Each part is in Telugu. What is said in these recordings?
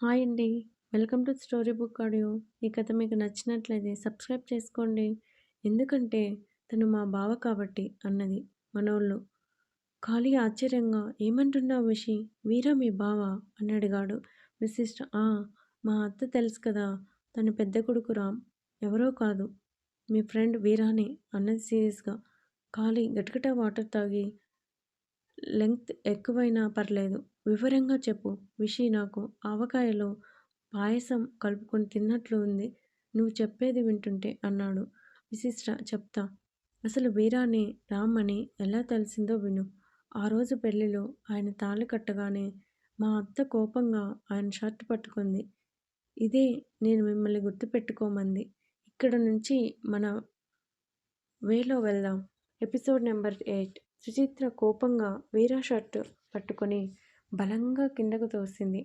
హాయ్ అండి. Welcome to story book audio. ఈ కథ మీకు నచ్చినట్లయితే సబ్స్క్రైబ్ చేసుకోండి. ఎందుకంటే తను మా బావ కాబట్టి అన్నది మనోళ్ళు. ఖాళీ ఆశ్చర్యంగా ఏమంటున్నావు విషి వీరా మీ బావ? అని అడిగాడు విశిష్ట ఆ మా అత్త తెలుసు కదా తన పెద్ద కొడుకు రామ్. ఎవరో కాదు. మీ ఫ్రెండ్ వీరాని అన్నది సీరియస్గా. ఖాళీ గటగట వాటర్ తాగి లెంగ్త్ ఎక్కువైనా పర్లేదు. వివరంగా చెప్పు. విషి నాకు ఆవకాయలో పాయసం కలుపుకొని తిన్నట్లు ఉంది. నువ్వు చెప్పేది వింటుంటే అన్నాడు. విశిష్ట చెప్తా. అసలు వీరాని రామ్ అని ఎలా తెలిసిందో విను. ఆ రోజు పెళ్ళిలో ఆయన తాళి కట్టగానే మా అత్త కోపంగా ఆయన షర్ట్ పట్టుకుంది. ఇదే నేను మిమ్మల్ని గుర్తుపెట్టుకోమంది. ఇక్కడ నుంచి మన వేలో వెళ్దాం. Episode number eight. సుచిత్ర కోపంగా వీరా షర్ట్ పట్టుకొని బలంగా కిందకు తోసింది.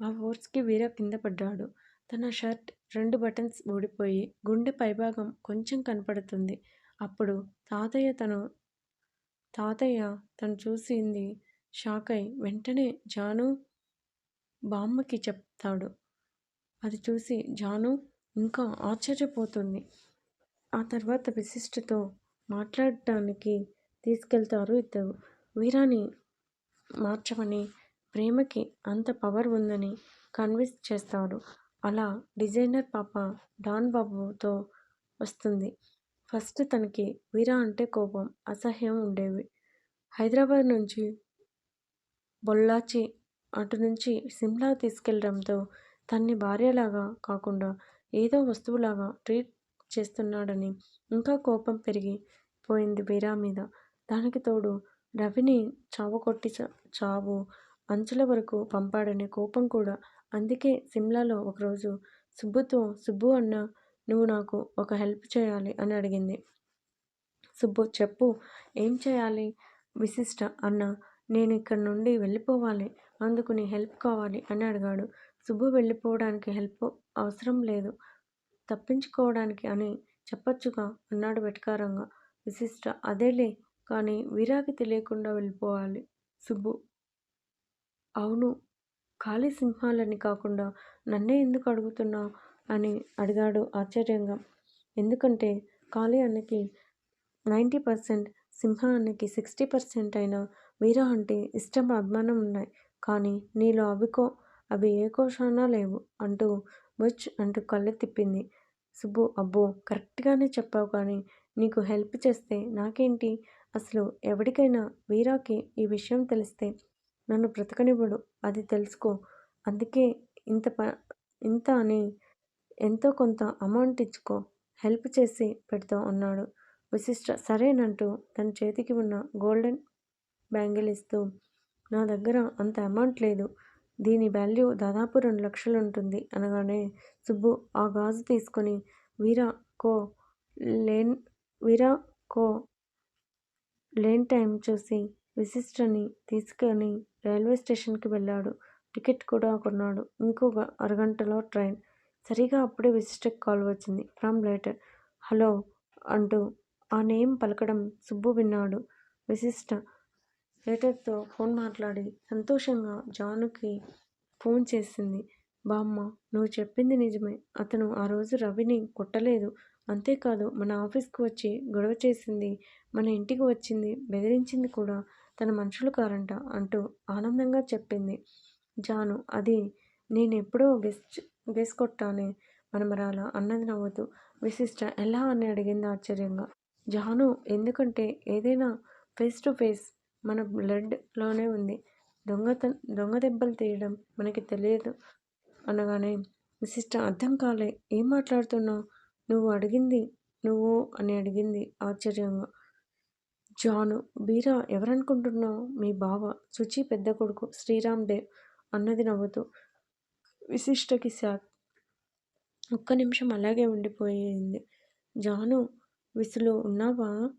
ఆ ఫోర్స్కి వీర కింద పడ్డాడు. తన షర్ట్ రెండు బటన్స్ ఊడిపోయి గుండె పైభాగం కొంచెం కనపడుతుంది. అప్పుడు తాతయ్య తను తాతయ్య తను చూసింది షాక్ అయి వెంటనే జాను బామ్మకి చెప్తాడు. అది చూసి జాను ఇంకా ఆశ్చర్యపోతుంది. ఆ తర్వాత విశిష్టతో మాట్లాడటానికి తీసుకెళ్తారు ఇద్దరు. వీరాని మార్చమని ప్రేమకి అంత పవర్ ఉందని కన్విన్స్ చేస్తాడు. అలా డిజైనర్ పాప డాన్ బాబుతో వస్తుంది. ఫస్ట్ తనకి వీరా అంటే కోపం అసహ్యం ఉండేవి. హైదరాబాద్ నుంచి బొల్లాచి అటు నుంచి సిమ్లా తీసుకెళ్ళడంతో తన్ని భార్యలాగా కాకుండా ఏదో వస్తువులాగా ట్రీట్ చేస్తున్నాడని ఇంకా కోపం పెరిగి పోయింది వీరా మీద. దానికి తోడు రవిని చావు కొట్టి చావు అంచుల వరకు పంపాడనే కోపం కూడా. అందుకే సిమ్లాలో ఒకరోజు సుబ్బుతో సుబ్బు అన్న నువ్వు నాకు ఒక హెల్ప్ చేయాలి అని అడిగింది. సుబ్బు చెప్పు. ఏం చేయాలి? విశిష్ట అన్న నేను ఇక్కడ నుండి వెళ్ళిపోవాలి. అందుకు నీ హెల్ప్ కావాలి అని అడిగాడు. సుబ్బు వెళ్ళిపోవడానికి హెల్ప్ అవసరం లేదు. తప్పించుకోవడానికి అని చెప్పొచ్చుగా అన్నాడు వెటకారంగా. విశిష్ట అదేలే కానీ వీరాకి తెలియకుండా వెళ్ళిపోవాలి సుబ్బు. అవును. ఖాళీ సింహాలని కాకుండా నన్నే ఎందుకు అడుగుతున్నావు అని అడిగాడు ఆశ్చర్యంగా. ఎందుకంటే ఖాళీ అన్నకి నైంటీ పర్సెంట్ సింహ అన్నకి సిక్స్టీ పర్సెంట్ అయినా వీరా అంటే ఇష్టం అభిమానం ఉన్నాయి. కానీ నీలో అవికో అవి ఏ కోశానా లేవు అంటూ బుచ్ అంటూ కళ్ళు తిప్పింది. సుబ్బు అబ్బో కరెక్ట్గానే చెప్పావు కానీ నీకు హెల్ప్ చేస్తే నాకేంటి? అసలు ఎవరికైనా వీరాకి ఈ విషయం తెలిస్తే నన్ను బ్రతకనివ్వడు. అది తెలుసుకో. అందుకే ఇంత ప ఇంత అని ఎంతో కొంత అమౌంట్ ఇచ్చుకో. హెల్ప్ చేసి పెడతా అన్నాడు. విశిష్ట సరేనంటూ తన చేతికి ఉన్న గోల్డెన్ బ్యాంగిల్ ఇస్తూ నా దగ్గర అంత అమౌంట్ లేదు. దీని వాల్యూ దాదాపు రెండు లక్షలు ఉంటుంది అనగానే సుబ్బు ఆ గాజు తీసుకొని వీరా కో లేన్ వీరా కో లేన్ టైం చూసి విశిష్టని తీసుకొని రైల్వే స్టేషన్కి వెళ్ళాడు. టికెట్ కూడా కొన్నాడు. ఇంకొక అరగంటలో ట్రైన్. సరిగా అప్పుడే విశిష్టకి కాల్ వచ్చింది. From later. హలో అంటూ ఆ నేమ్ పలకడం సుబ్బు విన్నాడు. విశిష్ట లేటర్తో ఫోన్ మాట్లాడి సంతోషంగా జానుకి ఫోన్ చేసింది. బామ్మ నువ్వు చెప్పింది నిజమే. అతను ఆ రోజు రవిని కొట్టలేదు. అంతేకాదు మన ఆఫీస్కి వచ్చి గొడవ చేసింది మన ఇంటికి వచ్చింది బెదిరించింది కూడా. తన మనుషులు కారంట అంటూ ఆనందంగా చెప్పింది. జాను అది నేనెప్పుడో గెస్ గెస్ కొట్టానే మనమరాల? అన్నది నవ్వుతూ విశిష్ట ఎలా? అని అడిగింది ఆశ్చర్యంగా. జాను ఎందుకంటే ఏదైనా ఫేస్ టు ఫేస్ మన బ్లడ్లోనే ఉంది. దొంగత దొంగ దెబ్బలు తీయడం మనకి తెలియదు. అనగానే విశిష్ట అర్థం కాలే. ఏం మాట్లాడుతున్నావు? నువ్వు అడిగింది నువ్వు? అని అడిగింది ఆశ్చర్యంగా. జాను బీరా ఎవరనుకుంటున్నావు? మీ బావ శుచి పెద్ద కొడుకు శ్రీరామ్ దేవ్ అన్నది నవ్వుతూ విశిష్టకి శాక్ ఒక్క నిమిషం అలాగే ఉండిపోయింది. జాను విసులు ఉన్నావా?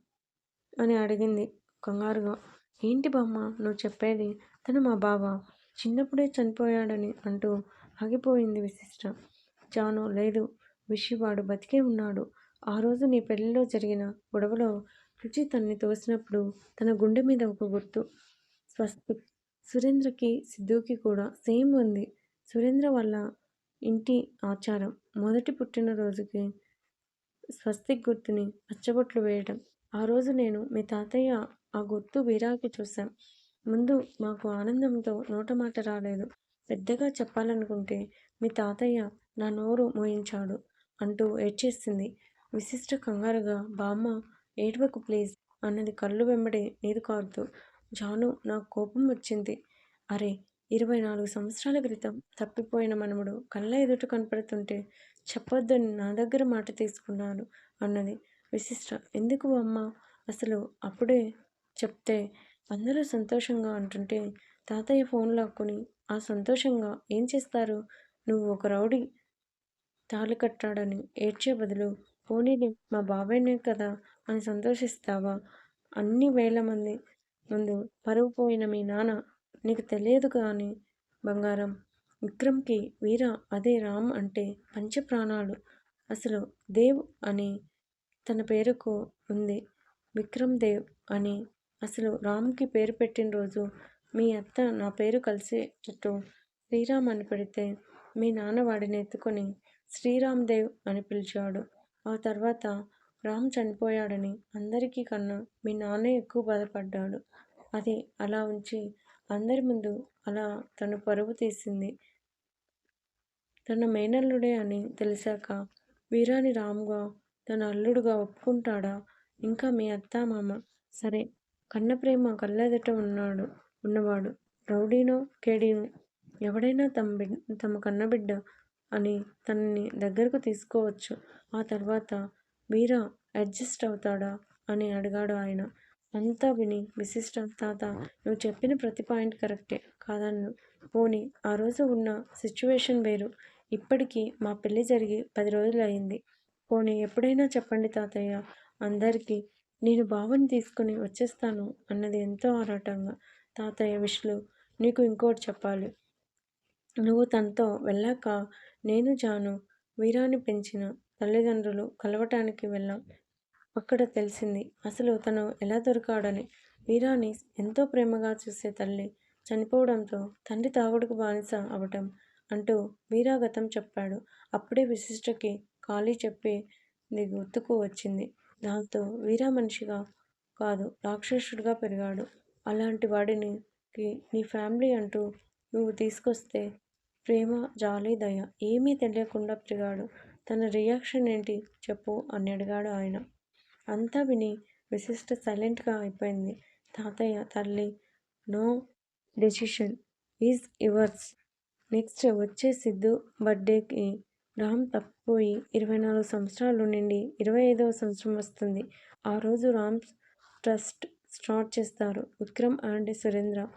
అని అడిగింది కంగారుగా. ఏంటి బామ్మ నువ్వు చెప్పేది? తను మా బావ. చిన్నప్పుడే చనిపోయాడని అంటూ ఆగిపోయింది విశిష్ట. జాను లేదు. విషి వాడు బతికే ఉన్నాడు. ఆ రోజు నీ పెళ్ళిలో జరిగిన గొడవలో రుచి తన్ని తోసినప్పుడు తన గుండె మీద ఒక గుర్తు. స్వస్తి. సురేంద్రకి సిద్ధుకి కూడా సేమ్ ఉంది. సురేంద్ర వాళ్ళ ఇంటి ఆచారం. మొదటి పుట్టినరోజుకి స్వస్తిక్ గుర్తుని పచ్చబొట్లు వేయటం. ఆ రోజు నేను మీ తాతయ్య ఆ గుర్తు వీరాకి చూశాం. ముందు మాకు ఆనందంతో నోట మాట రాలేదు. పెద్దగా చెప్పాలనుకుంటే మీ తాతయ్య నా నోరు మోయించాడు అంటూ ఏడ్చేసింది. విశిష్ట కంగారుగా బామ్మ ఏడవకు ప్లీజ్ అన్నది కళ్ళు వెంబడి నీరు కారుతూ జాను నాకు కోపం వచ్చింది. అరే ఇరవై నాలుగు సంవత్సరాల క్రితం తప్పిపోయిన మనముడు కళ్ళ ఎదుట కనపడుతుంటే చెప్పొద్దని నా దగ్గర మాట తీసుకున్నాను అన్నది విశిష్ట. ఎందుకు అమ్మ? అసలు అప్పుడే చెప్తే అందరూ సంతోషంగా అంటుంటే తాతయ్య ఫోన్ లాక్కుని ఆ సంతోషంగా ఏం చేస్తారు? నువ్వు ఒక రౌడీ తాళి కట్టాడని ఏడ్చే బదులు పోనీని మా బాబాయ్నే కదా అని సంతోషిస్తావా? అన్ని వేల మంది ముందు పరువు పోయిన మీ నాన్న నీకు తెలియదు కానీ బంగారం. విక్రమ్కి వీర అదే రామ్ అంటే పంచప్రాణాలు అసలు దేవ్ అని తన పేరుకు ఉంది. విక్రమ్ దేవ్ అని అసలు రామ్కి పేరు పెట్టిన రోజు మీ అత్త నా పేరు కలిసేటట్టు శ్రీరామ్ అని పెడితే మీ నాన్న వాడిని ఎత్తుకొని శ్రీరామ్ దేవ్ అని పిలిచాడు. ఆ తర్వాత రామ్ చనిపోయాడని అందరికీ కన్నా మీ నాన్నే ఎక్కువ బాధపడ్డాడు. అది అలా ఉంచి అందరి ముందు అలా తను పరువు తీసింది. తన మేనల్లుడే అని తెలిసాక వీరాని రాముగా తన అల్లుడుగా ఒప్పుకుంటాడా? ఇంకా మీ అత్త మామ? సరే కన్నప్రేమ కళ్ళెదట ఉన్నాడు ఉన్నవాడు. రౌడీనో కేడీనో? ఎవడైనా తమ బిడ్ తమ కన్నబిడ్డ అని తనని దగ్గరకు తీసుకోవచ్చు. ఆ తర్వాత మీరా అడ్జస్ట్ అవుతాడా? అని అడిగాడు ఆయన. అంతా విని విశిష్ట తాత నువ్వు చెప్పిన ప్రతి పాయింట్ కరెక్టే. కాదన్ను. పోనీ ఆ రోజు ఉన్న సిచ్యువేషన్ వేరు. ఇప్పటికీ మా పెళ్ళి జరిగి పది రోజులు అయింది పోనీ ఎప్పుడైనా చెప్పండి తాతయ్య. అందరికీ నేను బావని తీసుకుని వచ్చేస్తాను అన్నది ఎంతో ఆరాటంగా. తాతయ్య విష్ణు నీకు ఇంకోటి చెప్పాలి. నువ్వు తనతో వెళ్ళాక నేను జాను వీరాని పెంచిన తల్లిదండ్రులు కలవటానికి వెళ్ళాం. అక్కడ తెలిసింది అసలు తను ఎలా దొరికాడని. వీరాని ఎంతో ప్రేమగా చూసే తల్లి చనిపోవడంతో తండ్రి తాగుడుకు బానిస అవటం అంటూ వీరాగతం చెప్పాడు. అప్పుడే విశిష్టకి ఖాళీ చెప్పి గుర్తుకు వచ్చింది. దాంతో వీరా మనిషిగా కాదు రాక్షసుడిగా పెరిగాడు. అలాంటి వాడిని నీ ఫ్యామిలీ అంటూ నువ్వు తీసుకొస్తే ప్రేమ జాలి దయ ఏమీ తెలియకుండా పెరిగాడు. తన రియాక్షన్ ఏంటి చెప్పు అని అడిగాడు ఆయన. అంతా విని విశిష్ట సైలెంట్గా అయిపోయింది. తాతయ్య తల్లి no decision is yours. Next వచ్చే సిద్ధు బర్త్డేకి రామ్ తప్పిపోయి ఇరవై నాలుగు సంవత్సరాలు నుండి ఇరవై ఐదవ సంవత్సరం వస్తుంది. ఆ రోజు రామ్ ట్రస్ట్ స్టార్ట్ చేస్తారు. విక్రమ్ అండ్ సురేంద్ర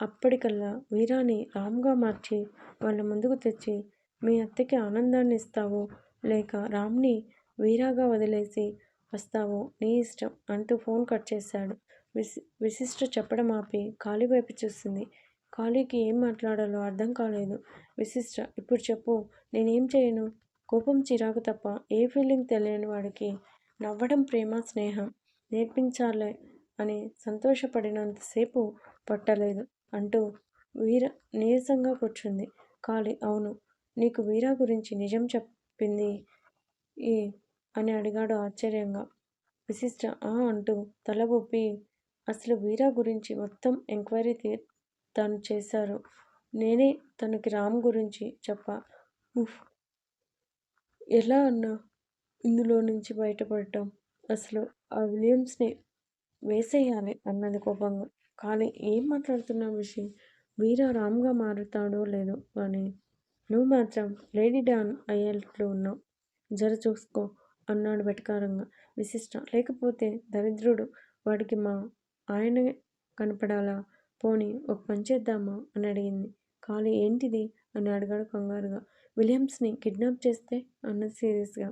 అప్పటికల్లా వీరాని రామ్గా మార్చి వాళ్ళ ముందుకు తెచ్చి మీ అత్తకి ఆనందాన్ని ఇస్తావో. లేక రామ్ని వీరాగా వదిలేసి వస్తావో. నీ ఇష్టం అంటూ ఫోన్ కట్ చేశాడు. విశి విశిష్ట చెప్పడం ఆపి ఖాళీ వైపు చూసింది. ఖాళీకి ఏం మాట్లాడాలో అర్థం కాలేదు. విశిష్ట ఇప్పుడు చెప్పు. నేనేం చేయను? కోపం చిరాకు తప్ప ఏ ఫీలింగ్ తెలియని వాడికి నవ్వడం ప్రేమ స్నేహం నేర్పించాలే అని సంతోషపడినంతసేపు పట్టలేదు. అంటూ వీర నీరసంగా కూర్చుంది. కాళీ అవును నీకు వీరా గురించి నిజం చెప్పింది ఈ? అని అడిగాడు ఆశ్చర్యంగా. విశిష్ట ఆ అంటూ తల ఊపి అసలు వీరా గురించి మొత్తం ఎంక్వైరీ తను చేశారు. నేనే తనకి రామ్ గురించి చెప్పా. ఎలా అన్నా ఇందులో నుంచి బయటపడటం. అసలు ఆ విలియమ్స్ని వేసేయాలి అన్నది కోపంగా. కానీ ఏం మాట్లాడుతున్న విషయం? వీరా రామ్గా మారుతాడో లేదో కానీ నువ్వు మాత్రం లేడీ డాన్ అయ్యేట్లు ఉన్నావు. జర చూసుకో అన్నాడు వెటకారంగా. విశిష్ట. లేకపోతే దరిద్రుడు వాడికి మా ఆయన కనపడాలా? పోనీ ఒక పని చేద్దామా? అని అడిగింది. ఖాళీ ఏంటిది? అని అడిగాడు కంగారుగా. విలియమ్స్ని కిడ్నాప్ చేస్తే? అన్నది సీరియస్గా.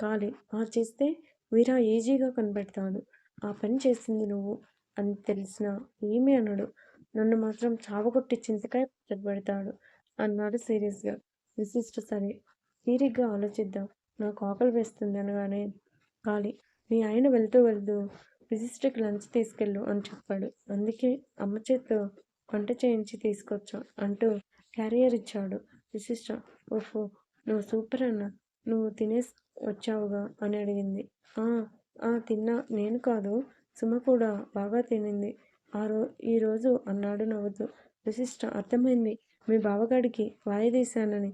ఖాళీ ఆ చేస్తే వీరా ఈజీగా కనిపెడతాడు. ఆ పని చేసింది నువ్వు. అని తెలిసినా ఏమీ అనడు. నన్ను మాత్రం చావగొట్టి చింతకాయ పెడతాడు అన్నాడు సీరియస్గా. విశిష్ట సరే తీరిగ్గా ఆలోచిద్దాం. నాకు ఆకలి వేస్తుంది అనగానే కాలి మీ ఆయన వెళ్తూ వెళ్తూ విశిష్టకి లంచ్ తీసుకెళ్ళు అని చెప్పాడు. అందుకే అమ్మ చేత్తో వంట చేయించి తీసుకొచ్చాం అంటూ క్యారియర్ ఇచ్చాడు. విశిష్ట ఓహో నువ్వు సూపర్ అన్న నువ్వు తినేసి వచ్చావుగా అని అడిగింది. తిన్నా నేను కాదు సుమ కూడా బాగా తినింది. ఆ రో ఈరోజు అన్నాడు నవ్వుతూ. విశిష్ట అర్థమైంది. మీ బావగాడికి వాయిదీశానని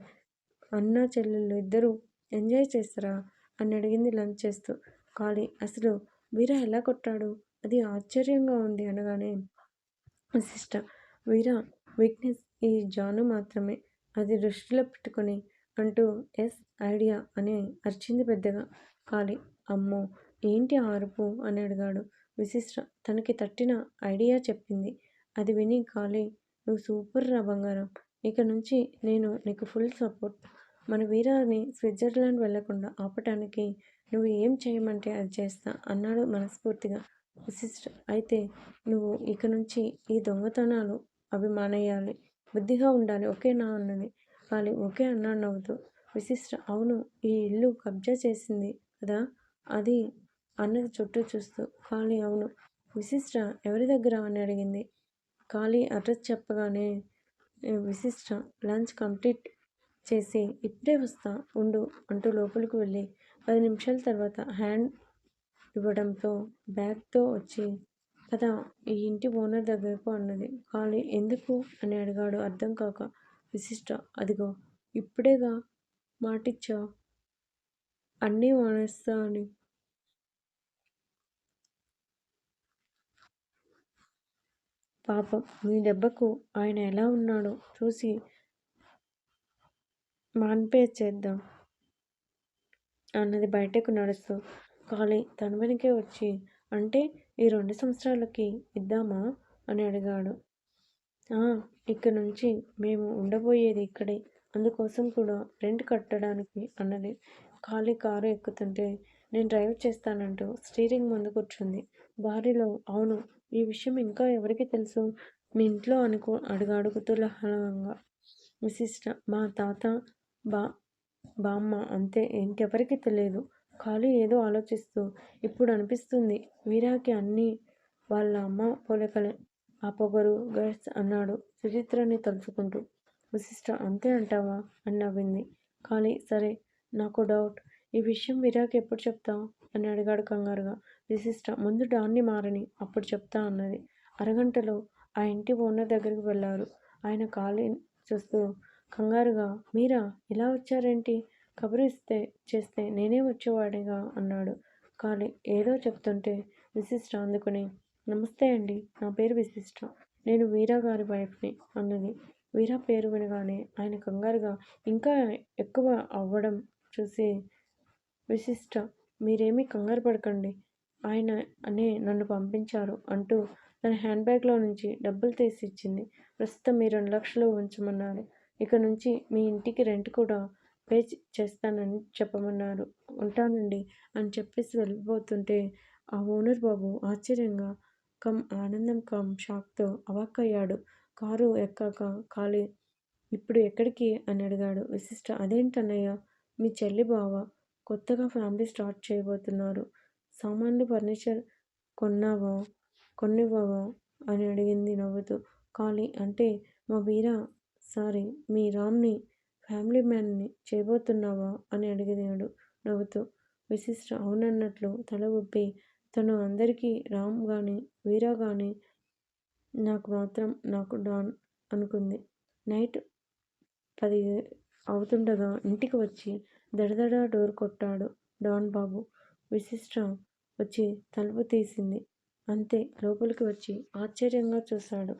అన్న చెల్లెళ్ళు ఇద్దరూ ఎంజాయ్ చేస్తారా అని అడిగింది లంచ్ చేస్తూ. ఖాళీ. అసలు వీర ఎలా కొట్టాడు? అది ఆశ్చర్యంగా ఉంది అనగానే. విశిష్ట వీర వీక్నెస్ ఈ జాను మాత్రమే. అది దృష్టిలో పెట్టుకొని అంటూ ఎస్ ఐడియా అని అరిచింది పెద్దగా. ఖాళీ. అమ్మో ఏంటి ఆరుపు అని అడిగాడు. విశిష్ట తనకి తట్టిన ఐడియా చెప్పింది. అది విని ఖాళీ నువ్వు సూపర్ రా బంగారం. ఇక నుంచి నేను నీకు ఫుల్ సపోర్ట్. మన వీరాని స్విట్జర్లాండ్ వెళ్ళకుండా ఆపటానికి నువ్వు ఏం చేయమంటే అది చేస్తా అన్నాడు మనస్ఫూర్తిగా. విశిష్ట అయితే నువ్వు ఇక నుంచి ఈ దొంగతనాలు అవి మానేయాలి బుద్ధిగా ఉండాలి. ఓకేనా అన్నది. ఖాళీ ఓకే అన్నాడు నవ్వుతూ. విశిష్ట అవును ఈ ఇల్లు కబ్జా చేసింది కదా? అది అన్నది చుట్టూ చూస్తూ ఖాళీ అవును. విశిష్ట ఎవరి దగ్గర? అని అడిగింది. ఖాళీ అడ్రస్ చెప్పగానే విశిష్ట లంచ్ కంప్లీట్ చేసి ఇప్పుడే వస్తా ఉండు అంటూ లోపలికి వెళ్ళి పది నిమిషాల తర్వాత హ్యాండ్ ఇవ్వడంతో బ్యాగ్తో వచ్చి కదా ఈ ఇంటి ఓనర్ దగ్గరకు అన్నది. ఖాళీ ఎందుకు? అని అడిగాడు అర్థం కాక విశిష్ట అదిగో ఇప్పుడేగా మాటిచ్చా అన్నీ మానేస్తా అని పాపం మీ దెబ్బకు ఆయన ఎలా ఉన్నాడో చూసి చేద్దాం అన్నది బయటకు నడుస్తూ. ఖాళీ తన వెనకే వచ్చి అంటే ఈ రెండు సంవత్సరాలకి ఇద్దామా? అని అడిగాడు. ఇక్కడ నుంచి మేము ఉండబోయేది ఇక్కడే అందుకోసం కూడా రెంట్ కట్టడానికి అన్నది. ఖాళీ కారు ఎక్కుతుంటే నేను డ్రైవ్ చేస్తానంటూ స్టీరింగ్ ముందు కూర్చుంది. భార్యలో అవును ఈ విషయం ఇంకా ఎవరికి తెలుసు? మీ ఇంట్లో అనుకో అడిగాడు కుతూహలంగా. విశిష్ట మా తాత బా బామ్మ అంతే ఇంకెవరికి తెలియదు. ఖాళీ ఏదో ఆలోచిస్తూ ఇప్పుడు అనిపిస్తుంది. వీరాకి అన్నీ వాళ్ళ అమ్మ పోలికలే. ఆ పొగరు గైడ్స్ అన్నాడు సుచిత్రని తలుచుకుంటూ. విశిష్ట అంతే అంటావా? అని నవ్వింది. ఖాళీ సరే నాకు డౌట్. ఈ విషయం వీరాకి ఎప్పుడు చెప్తావు? అని అడిగాడు కంగారుగా. విశిష్ట ముందు డాన్ని మారని అప్పుడు చెప్తా అన్నది. అరగంటలో ఆ ఇంటి ఓనర్ దగ్గరికి వెళ్ళారు. ఆయన ఖాళీ చూస్తూ కంగారుగా మీరా? ఇలా వచ్చారేంటి? కబురు ఇస్తే చేస్తే నేనే వచ్చేవాడిగా అన్నాడు. ఖాళీ ఏదో చెప్తుంటే విశిష్ట అందుకుని నమస్తే అండి నా పేరు విశిష్ట. నేను వీరా గారి వైఫ్ని అన్నది. వీరా పేరు వినగానే ఆయన కంగారుగా ఇంకా ఎక్కువ అవ్వడం చూసి విశిష్ట మీరేమీ కంగారు పడకండి. ఆయన అనే నన్ను పంపించారు అంటూ తన హ్యాండ్ బ్యాగ్లో నుంచి డబ్బులు తీసి ఇచ్చింది. ప్రస్తుతం మీ రెండు లక్షలు ఉంచమన్నారు. ఇక నుంచి మీ ఇంటికి రెంట్ కూడా పే చేస్తానని చెప్పమన్నారు. ఉంటానండి అని చెప్పేసి వెళ్ళిపోతుంటే ఆ ఓనర్ బాబు ఆశ్చర్యంగా కమ్ ఆనందం కమ్ షాక్తో అవాక్కయ్యాడు. కారు ఎక్కాక ఖాళీ. ఇప్పుడు ఎక్కడికి? అని అడిగాడు. విశిష్ట అదేంటన్నయ్య? మీ చెల్లి బావ కొత్తగా ఫ్యామిలీ స్టార్ట్ చేయబోతున్నారు. సామాన్లు ఫర్నిచర్ కొన్నావా? కొన్నివ్వవా అని అడిగింది నవ్వుతూ. కాళీ అంటే మా వీర సారీ మీ రామ్ని ఫ్యామిలీ మ్యాన్ని చేయబోతున్నావా? అని అడిగినాడు నవ్వుతూ. విశిష్ట అవునన్నట్లు తల ఊపి తను అందరికీ రామ్ కానీ వీరా కానీ నాకు మాత్రం నాకు డాన్ అనుకుంది. నైట్ పది అవుతుండగా ఇంటికి వచ్చి దడదడ డోర్ కొట్టాడు. డాన్ బాబు విశిష్ట వచ్చి తలుపు తీసింది. అంతే లోపలికి వచ్చి ఆశ్చర్యంగా చూశాడు.